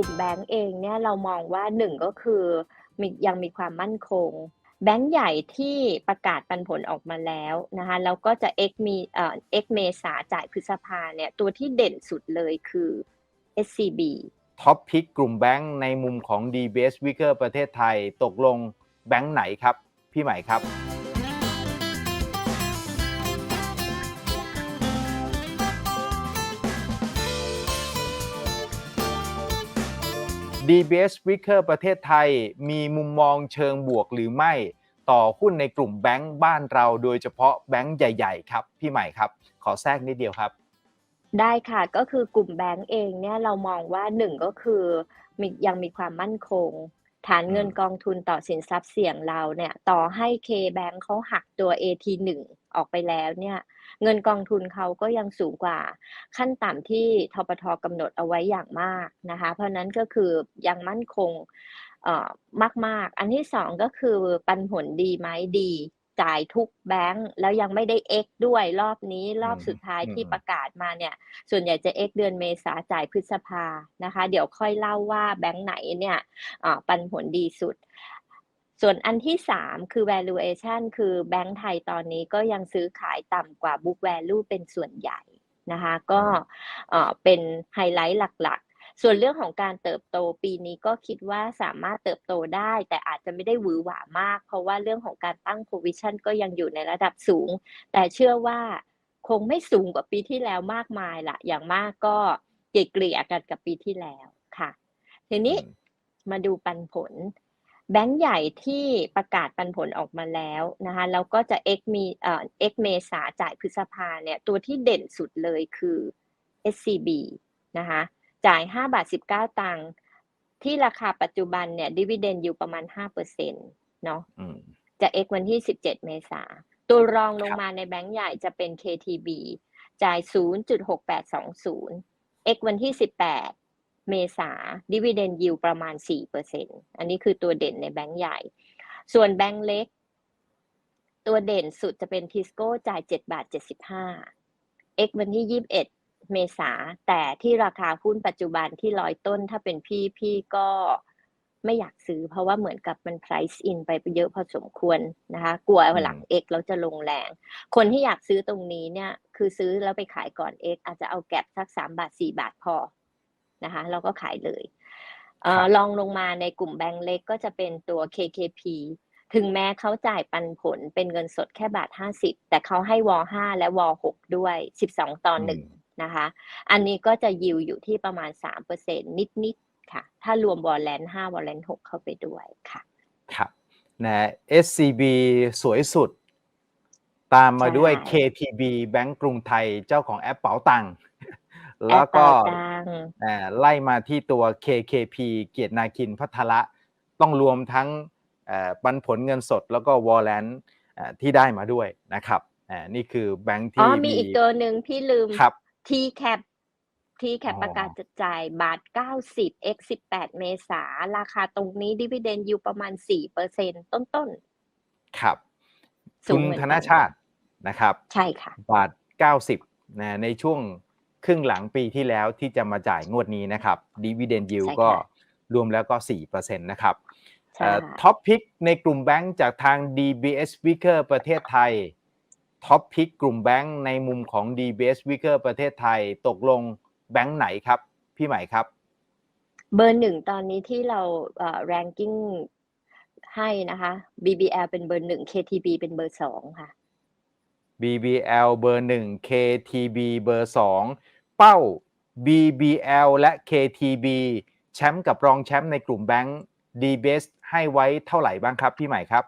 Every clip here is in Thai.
ลุ่มแบงก์เองเนี่ยเรามองว่าหนึ่งก็คือมียังมีความมั่นคง แบงก์ใหญ่ที่ประกาศปันผลออกมาแล้วนะคะแล้วก็จะ X มีเอ่อ X เมษาจ่ายพฤษภาเนี่ยตัวที่เด่นสุดเลยคือ SCB ท็อปพิกกลุ่มแบงค์ในมุมของ DBS Wicker ประเทศไทยตกลงแบงค์ไหนครับ พี่ใหม่ครับ DBS Wicker ประเทศไทยมีมุมมองเชิงบวกหรือไม่ ต่อหุ้นในกลุ่มแบงค์บ้านเราโดยเฉพาะแบงค์ใหญ่ ๆ ครับ พี่ใหม่ครับ ขอแทรกนิดเดียวครับ ได้ค่ะก็คือกลุ่มแบงก์เองเนี่ยเรามองว่าหนึ่งก็คือมียังมีความมั่นคง ฐานเงินอืมกองทุนต่อสินทรัพย์เสี่ยงเราเนี่ยต่อให้ K-Bank เขาหักตัว AT1 ออกไปแล้วเนี่ยเงินกองทุนเขาก็ยังสูงกว่าขั้นต่ำที่ทปทกำหนดเอาไว้อย่างมากนะคะ เพราะฉะนั้นก็คือยังมั่นคงเอ่อมาก ๆ อันที่สองก็คือปันผลดีไหมดีจ่ายทุกแบงก์แล้วยังไม่ได้ X ด้วยรอบนี้รอบอืมสุดท้ายอืมที่ประกาศมาเนี่ย ส่วนใหญ่จะ X เดือนเมษาจ่ายพฤษภานะคะ เดี๋ยวค่อยเล่าว่าแบงก์ไหนเนี่ยอ่าปันผลดีสุด ส่วนอันที่สามคือ valuation คือแบงก์ไทยตอนนี้ก็ยังซื้อขายต่ำกว่า book value เป็นส่วนใหญ่นะคะก็เอ่อเป็นไฮไลท์หลักๆ ส่วนเรื่องของการเติบโตปีนี้ก็คิดว่าสามารถเติบโตได้ แต่อาจจะไม่ได้หวือหวามาก เพราะว่าเรื่องของการตั้ง provision ก็ยังอยู่ในระดับสูง แต่เชื่อว่าคงไม่สูงกว่าปีที่แล้วมากมายละอย่างมากก็เกลี่ยๆกันกับปีที่แล้วค่ะ ทีนี้อืมมาดูปันผล แบงก์ใหญ่ที่ประกาศปันผลออกมาแล้วนะคะแล้วก็จะ X มีเอ่อ X เมษาจ่ายพฤษภาเนี่ยตัวที่เด่นสุดเลยคือ SCB นะคะจ่าย 5 บาท 19 ตังค์ที่ราคาปัจจุบันเนี่ยดิวิเดนอยู่ประมาณ 5%เนาะอืมจะ X วันที่ 17 เมษาตัวรองลงมาในแบงก์ใหญ่จะเป็น KTB จ่าย 0.6820 X วันที่ 18 เมษาดิวิเดนยิวประมาณ 4%อันนี้คือตัวเด่นในแบงก์ใหญ่ ส่วนแบงก์เล็ก ตัวเด่นสุดจะเป็นทิสโก้จ่าย7บาท75 X วันที่ 21 เมษาแต่ที่ราคาหุ้นปัจจุบันที่ร้อยต้นถ้าเป็นพี่พี่ก็ไม่อยากซื้อเพราะว่าเหมือนกับมัน price in ไปเยอะพอสมควรนะคะ กลัวหลัง X แล้วจะลงแรง คนที่อยากซื้อตรงนี้เนี่ย คือซื้อแล้วไปขายก่อน X อาจจะเอาแก็บสัก3บาท4บาทพอ นะคะแล้วก็ขายเลยเอ่อครับลองลงมาในกลุ่มแบงก์เล็กก็จะเป็นตัว KKP ถึงแม้เขาจ่ายปันผลเป็นเงินสดแค่บาท50แต่เขาให้ว5และว6ด้วย12ต่อหนึ่งนะคะ อันนี้ก็จะยิวอยู่ที่ประมาณ3%นิดๆค่ะ ถ้ารวมวอลเลน5วอลเลน6เข้าไปด้วยค่ะครับนะ SCB สวยสุด ตามมาด้วยใช่ KTB แบงก์กรุงไทยเจ้าของแอปเป๋าตังค์ แอแล้วปเป่าก็ตังค์อ่าไล่มาที่ตัว KKP เกียรตินาคินพัทละต้องรวมทั้งเอ่อปันผลเงินสดแล้วก็วอลเลนที่ได้มาด้วยนะครับอ่านี่คือแบงก์อ๋อที่มีอีกตัวหนึ่งพี่ลืมครับ TCAP TCAP อ๋อประกาศจะจ่ายบาท 90 x 18 เมษาราคาตรงนี้ดิวิเดนอยู่ประมาณ4%ต้นครับสูคุงณเหมือนธกันนชาตินะครับๆใช่ค่ะ บาท 90นะในช่วง ครึ่งหลังปีที่แล้วที่จะมาจ่ายงวดนี้นะครับดีว i เดนยิวใช่ค่ะก็รวมแล้วก็ 4%นะครับใช่ท็อปพิกในกลุ่มแบงก์จากทาง DBS Wicker ประเทศไทยท็อปพิกกลุ่มแบงก์ในมุมของ DBS Wicker ประเทศไทยตกลงแบงก์ไหนครับ พี่ใหม่ครับ เบอร์หนึ่งตอนนี้ที่เราเอ่อ ranking ให้นะคะ BBL เป็นเบอร์หนึ่ง KTB เป็นเบอร์สองค่ะ BBL เบอร์ 1 KTB เบอร์ 2 เป้า BBL และ KTB แชมป์กับรองแชมป์ในกลุ่มแบงก์ DBS ให้ไว้เท่าไหร่บ้างครับ พี่ใหม่ครับ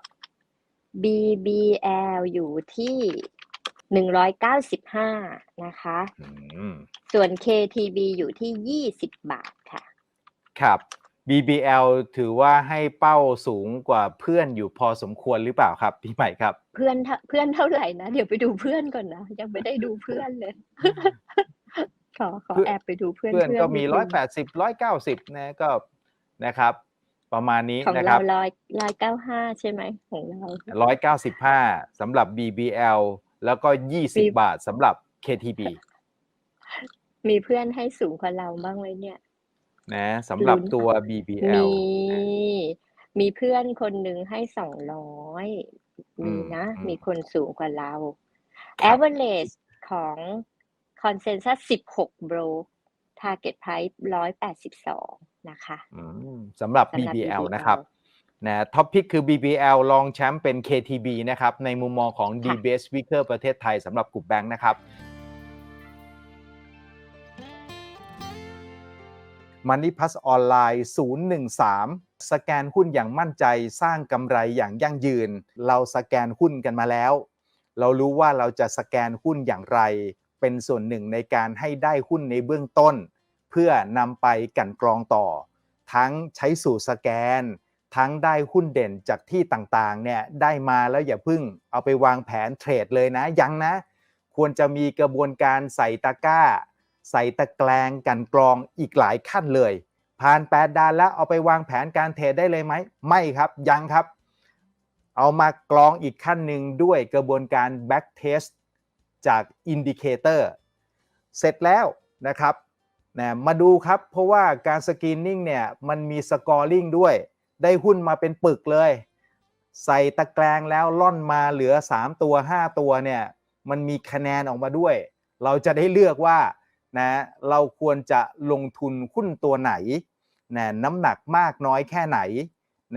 BBL อยู่ที่หนึ่งร้อยเก้าสิบห้านะคะอืมส่วน KTB อยู่ที่ยี่สิบบาทค่ะ ครับ BBL ถือว่าให้เป้าสูงกว่าเพื่อนอยู่พอสมควรหรือเปล่าครับ พี่ใหม่ครับ เพื่อนเท่าเพื่อนเท่าไหร่นะ เดี๋ยวไปดูเพื่อนก่อนนะ ยังไม่ได้ดูเพื่อนเลย ขอขอเพื่อนแอบไปดูเพื่อนเพื่อนก็มีดร้อยนึงแปดสิบร้อยเก้าสิบนะก็นะครับ ประมาณนี้ของนะคเรารับร้อยร้อยเก้าห้าใช่ไหมของเราร้อยเก้าสิบห้าสำหรับ BBL แล้วก็ยี่สิบมีบาทสำหรับ KTB มีเพื่อนให้สูงกว่าเราบ้างไหมเนี่ย นะสำหรับลุ้นตัวค่ะ BBL มีมีเพื่อนคนหนึ่งให้สองร้อยอืมีมนะ อืมีมคนสูงกว่าเรา ครับ average ของ consensus 16 bro target price 182นะคะ อืมสำหรับ สำหรับ BBL BBL นะครับนะท็อปพิกคือ BBL รองแชมป์เป็น KTB นะครับ ในมุมมองของ d ค่ะ b a s Weaker ประเทศไทยสำหรับกลุ่มแบงค์นะครับ Money Plus ออนไลน์013 สแกนหุ้นอย่างมั่นใจสร้างกำไรอย่างยั่งยืน เราสแกนหุ้นกันมาแล้ว เรารู้ว่าเราจะสแกนหุ้นอย่างไร เป็นส่วนหนึ่งในการให้ได้หุ้นในเบื้องต้น เพื่อนำไปกันกรองต่อ ทั้งใช้สูตรสแกน ทั้งได้หุ้นเด่นจากที่ต่างๆเนี่ยได้มาแล้วอย่าเพึ่งเอาไปวางแผนเทรดเลยนะยังนะ ควรจะมีกระบวนการใส่ตะกร้า ใส่ตะแกรงกันกรองอีกหลายขั้นเลย ผ่าน 8ดานแล้วเอาไปวางแผนการเทรดได้เลยไหมไม่ครับยังครับ เอามากรองอีกขั้นหนึ่งด้วยกระบวนการ back test จากอินดิเคเตอร์เสร็จแล้วนะครับนะมาดูครับ เพราะว่าการสกรีนนิ่งเนี่ยมันมีสกอร์ลิงด้วย ได้หุ้นมาเป็นปึกเลย ใส่ตะแกรงแล้วล่อนมาเหลือ 3 ตัว 5 ตัวเนี่ยมันมีคะแนนออกมาด้วย เราจะได้เลือกว่า นะเราควรจะลงทุนหุ้นตัวไหนนะน้ำหนักมากน้อยแค่ไหน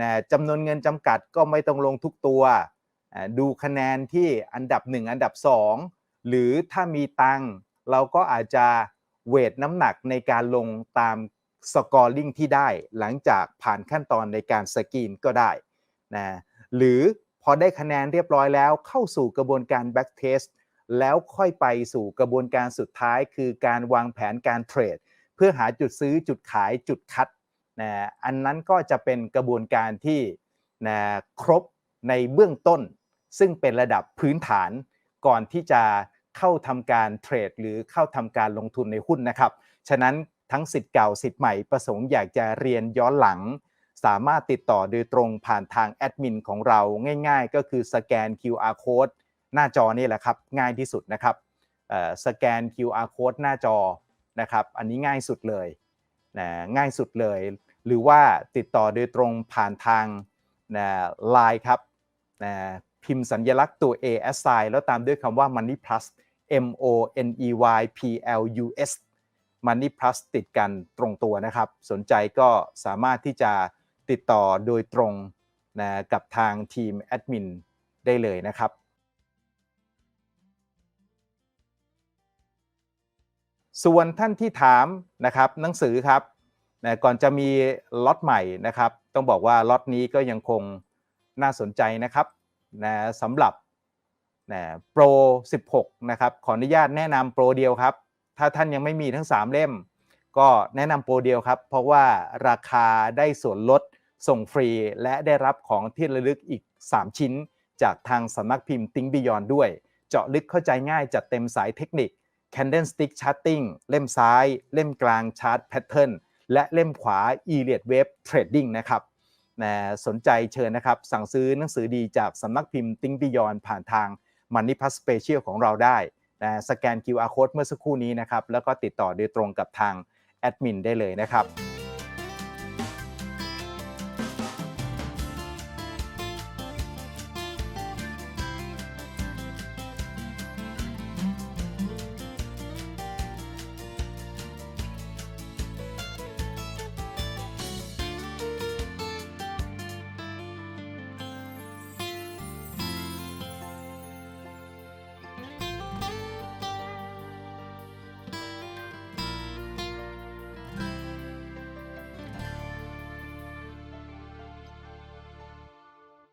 นะจำนวนเงินจำกัดก็ไม่ต้องลงทุกตัว ดูคะแนนที่อันดับ 1 อันดับ 2 หรือถ้ามีตังเราก็อาจจะเวทน้ำหนักในการลงตามสกอร์ลิงที่ได้หลังจากผ่านขั้นตอนในการสกรีนก็ได้นะหรือพอได้คะแนนเรียบร้อยแล้วเข้าสู่กระบวนการ back test แล้วค่อยไปสู่กระบวนการสุดท้ายคือการวางแผนการเทรด เพื่อหาจุดซื้อจุดขายจุดคัดนะอันนั้นก็จะเป็นกระบวนการที่นะครบในเบื้องต้น ซึ่งเป็นระดับพื้นฐานก่อนที่จะเข้าทำการเทรด หรือเข้าทำการลงทุนในหุ้นนะครับ ฉะนั้นทั้งสิทธิ์เก่าสิทธิ์ใหม่ประสงค์อยากจะเรียนย้อนหลัง สามารถติดต่อโดยตรงผ่านทางแอดมินของเราง่ายๆ ก็คือสแกน QR code หน้าจอนี่แหละครับง่ายที่สุดนะครับสแกน QR code หน้าจอนะครับอันนี้ง่ายสุดเลยนะง่ายสุดเลย หรือว่าติดต่อโดยตรงผ่านทางนะไลน์ครับนะพิมพ์สัญลักษณ์ตัว A S I แล้วตามด้วยคำว่า Money Plus M O N E Y P L U S Money Plus ติดกันตรงตัวนะครับ สนใจก็สามารถที่จะติดต่อโดยตรงนะกับทางทีมแอดมินได้เลยนะครับ ส่วนท่านที่ถามนะครับหนังสือครับนะก่อนจะมีล็อตใหม่นะครับ ต้องบอกว่าล็อตนี้ก็ยังคงน่าสนใจนะครับนะสำหรับนะโปร 16 นะครับ ขออนุญาตแนะนำโปรเดียวครับ ถ้าท่านยังไม่มีทั้ง 3 เล่ม ก็แนะนำโปรเดียวครับ เพราะว่าราคาได้ส่วนลดส่งฟรี และได้รับของที่ระลึกอีก 3 ชิ้น จากทางสำนักพิมพ์ Think Beyond ด้วย เจาะลึกเข้าใจง่ายจัดเต็มสายเทคนิค Candlestick Charting เล่มซ้าย เล่มกลาง Chart Pattern และเล่มขวา e l i o t Wave Trading นะครับนะสนใจเชิญนะครับ สั่งซื้อหนังสือดีจากสำนักพิมพ์ Think Beyond ผ่านทาง Money Plus Special ของเราได้นะสแกน QR Code เมื่อสักครู่นี้นะครับ แล้วก็ติดต่อโดยตรงกับทางแอดมินได้เลยนะครับ